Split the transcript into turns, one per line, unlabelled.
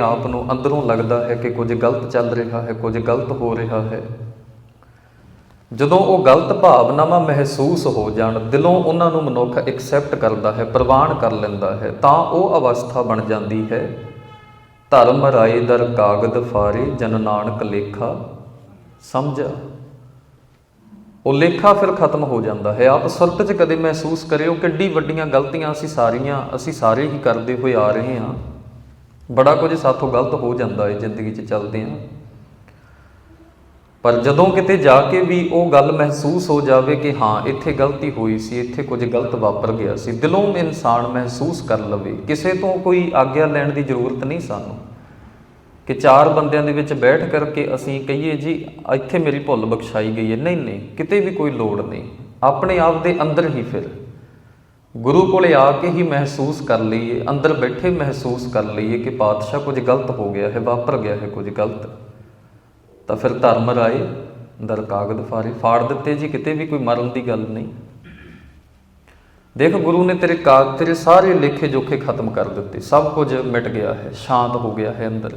ਆਪਣੇ ਆਪ ਨੂੰ ਅੰਦਰੋਂ ਲੱਗਦਾ ਹੈ ਕਿ ਕੁਝ ਗਲਤ ਚੱਲ ਰਿਹਾ ਹੈ, ਕੁਝ ਗਲਤ ਹੋ ਰਿਹਾ ਹੈ। ਜਦੋਂ ਉਹ ਗਲਤ ਭਾਵਨਾਵਾਂ ਮਹਿਸੂਸ ਹੋ ਜਾਣ, ਦਿਲੋਂ ਉਹਨਾਂ ਨੂੰ ਮਨੁੱਖ ਐਕਸੈਪਟ ਕਰਦਾ ਹੈ, ਪ੍ਰਵਾਨ ਕਰ ਲੈਂਦਾ ਹੈ, ਤਾਂ ਉਹ ਅਵਸਥਾ ਬਣ ਜਾਂਦੀ ਹੈ। ਧਰਮ, ਰਾਏ, ਦਰ, ਕਾਗਦ, ਫਾਰੇ, ਜਨ ਨਾਨਕ, ਲੇਖਾ, ਸਮਝਾ। ਉਹ ਲੇਖਾ ਫਿਰ ਖਤਮ ਹੋ ਜਾਂਦਾ ਹੈ। ਆਪ ਸੁਰਤ 'ਚ ਕਦੇ ਮਹਿਸੂਸ ਕਰਿਓ, ਕਿੱਡੀ ਵੱਡੀਆਂ ਗਲਤੀਆਂ ਅਸੀਂ ਸਾਰੀਆਂ, ਅਸੀਂ ਸਾਰੇ ਹੀ ਕਰਦੇ ਹੋਏ ਆ ਰਹੇ ਹਾਂ। ਬੜਾ ਕੁਝ ਸਾਥੋਂ ਗਲਤ ਹੋ ਜਾਂਦਾ ਹੈ ਜ਼ਿੰਦਗੀ 'ਚ ਚੱਲਦੇ ਹਾਂ ਪਰ ਜਦੋਂ ਕਿਤੇ ਜਾ ਕੇ ਵੀ ਉਹ ਗੱਲ ਮਹਿਸੂਸ ਹੋ ਜਾਵੇ ਕਿ ਹਾਂ, ਇੱਥੇ ਗਲਤੀ ਹੋਈ ਸੀ, ਇੱਥੇ ਕੁਝ ਗਲਤ ਵਾਪਰ ਗਿਆ ਸੀ, ਦਿਲੋਂ ਇਨਸਾਨ ਮਹਿਸੂਸ ਕਰ ਲਵੇ। ਕਿਸੇ ਤੋਂ ਕੋਈ ਆਗਿਆ ਲੈਣ ਦੀ ਜ਼ਰੂਰਤ ਨਹੀਂ ਸਾਨੂੰ। ਕਿ ਚਾਰ ਬੰਦਿਆਂ ਦੇ ਵਿੱਚ ਬੈਠ ਕਰਕੇ ਅਸੀਂ ਕਹੀਏ, ਜੀ, ਇੱਥੇ ਮੇਰੀ ਭੁੱਲ ਬਖਸ਼ਾਈ ਗਈ ਹੈ। ਨਹੀਂ ਨਹੀਂ, ਕਿਤੇ ਵੀ ਕੋਈ ਲੋੜ ਨਹੀਂ। ਆਪਣੇ ਆਪ ਦੇ ਅੰਦਰ ਹੀ ਫਿਰ। ਗੁਰੂ ਕੋਲੇ ਆ ਕੇ ਹੀ ਮਹਿਸੂਸ ਕਰ ਲਈਏ, ਅੰਦਰ ਬੈਠੇ ਮਹਿਸੂਸ ਕਰ ਲਈਏ ਕਿ ਪਾਤਸ਼ਾਹ ਕੁਝ ਗਲਤ ਹੋ ਗਿਆ ਹੈ, ਵਾਪਰ ਗਿਆ ਹੈ ਕੁਝ ਗਲਤ। ਤਾਂ ਫਿਰ ਧਰਮ ਰਾਏ ਦਰ ਕਾਗਦ ਫਾਰੇ ਫਾੜ ਦਿੱਤੇ ਜੀ, ਕਿਤੇ ਵੀ ਕੋਈ ਮਰਨ ਦੀ ਗੱਲ ਨਹੀਂ। ਦੇਖ ਗੁਰੂ ਨੇ ਤੇਰੇ ਕਾਗ ਤੇਰੇ ਸਾਰੇ ਲੇਖੇ ਜੋਖੇ ਖਤਮ ਕਰ ਦਿੱਤੇ, ਸਭ ਕੁਝ ਮਿਟ ਗਿਆ ਹੈ, ਸ਼ਾਂਤ ਹੋ ਗਿਆ ਹੈ ਅੰਦਰ।